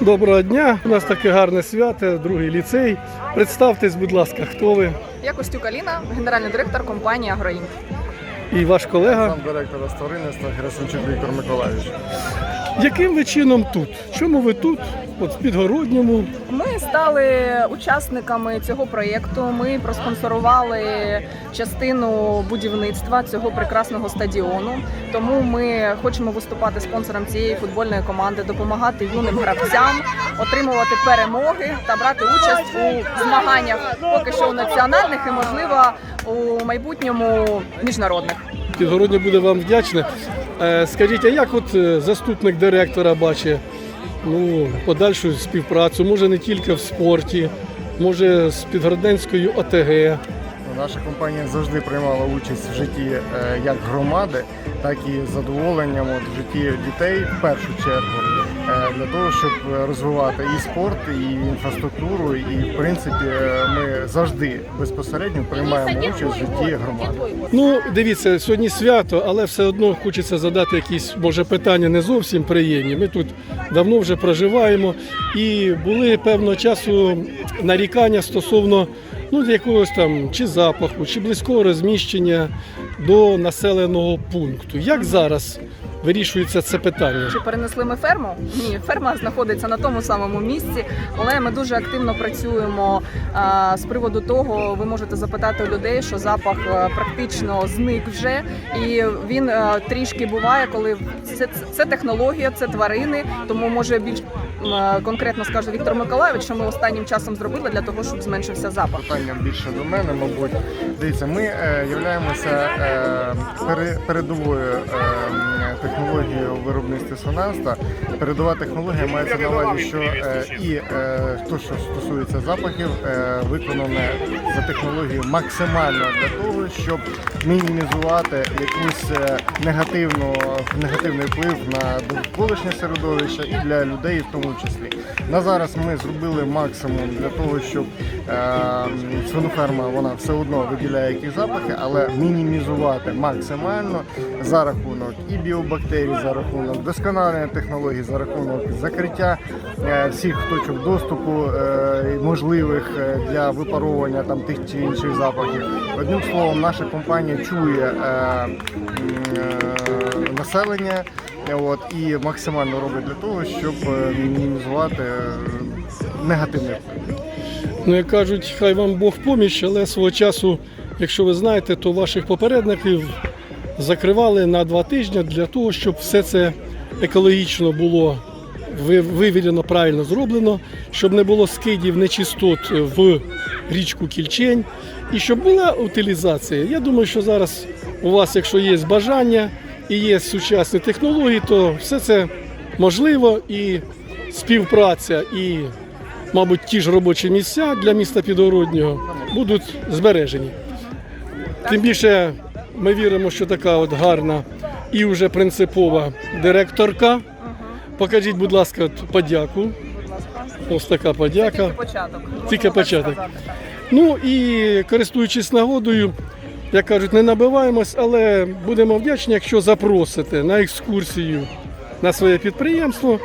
Доброго дня. У нас таке гарне свято, другий ліцей. Представтесь, будь ласка, хто ви Я Костюк Аліна, генеральний директор компанії Агроїм. і ваш колега. Сам директор з тваринництва Герасимчук Віктор Миколаївич. Яким ви чином тут? Чому ви тут? От в Підгородньому. Ми стали учасниками цього проєкту. Ми проспонсорували частину будівництва цього прекрасного стадіону. Тому ми хочемо виступати спонсором цієї футбольної команди, допомагати юним гравцям, отримувати перемоги та брати участь у змаганнях поки що у національних і можливо у майбутньому міжнародних. Підгородня буде вам вдячне. Е, Скажіть, а як от е, заступник директора бачить ну, подальшу співпрацю? Може не тільки в спорті, може з Підгородненською ОТГ. Наша компанія завжди приймала участь в житті е, як громади, так і задоволенням в житті дітей в першу чергу. Е, Для того, щоб розвивати і спорт, і інфраструктуру, і в принципі е, ми завжди безпосередньо приймаємо участь в житті громади. Ну, дивіться, сьогодні свято, але все одно хочеться задати якісь, може, питання не зовсім приємні. Ми тут давно вже проживаємо і були певного часу нарікання стосовно ну, якогось там чи запаху, чи близького розміщення до населеного пункту. Як зараз вирішується це питання? Чи перенесли ми ферму? Ні, ферма знаходиться на тому самому місці, але ми дуже активно працюємо а, з приводу того. Ви можете запитати у людей, що запах практично зник вже, і він а, трішки буває, коли це, це технологія, це тварини. Тому може більш м, конкретно скаже Віктор Миколаївич, що ми останнім часом зробили для того, щоб зменшився запах. питання більше до мене, мабуть. Дивіться, ми е, являємося е, пере- передовою е, технологією у виробництві. Передова технологія мається на увазі, що е, і е, то, що стосується запахів, е, виконане за технологією максимально для того, щоб мінімізувати якусь негативну негативний вплив на довколишнє середовище і для людей в тому числі. На зараз ми зробили максимум для того, щоб свиноферма вона все одно виділяє якісь запахи, але мінімізувати максимально за рахунок і біобактерій, за рахунок вдосконалення технологій, за рахунок закриття е, всіх точок доступу е, можливих е, для випаровування там тих чи інших запахів. Одним словом, наша компанія чує населення. От і максимально робить для того, щоб мінімізувати негативний вплив. Ну, як кажуть, хай вам Бог поміч, але свого часу, якщо ви знаєте, то ваших попередників закривали на два тижні для того, щоб все це екологічно було ви- вивірено, правильно зроблено, щоб не було скидів нечистот в річку Кільчень і щоб була утилізація. Я думаю, що зараз у вас, якщо є бажання і є сучасні технології, то все це можливо і співпраця і мабуть, ті ж робочі місця для міста Підгороднього будуть збережені. Тим більше ми віримо, що така от гарна і вже принципова директорка. Покажіть, будь ласка, от подяку. Ось така подяка. Тільки початок. Тільки початок. Ну і користуючись нагодою, як кажуть, не набиваємось, але будемо вдячні, якщо запросите на екскурсію на своє підприємство.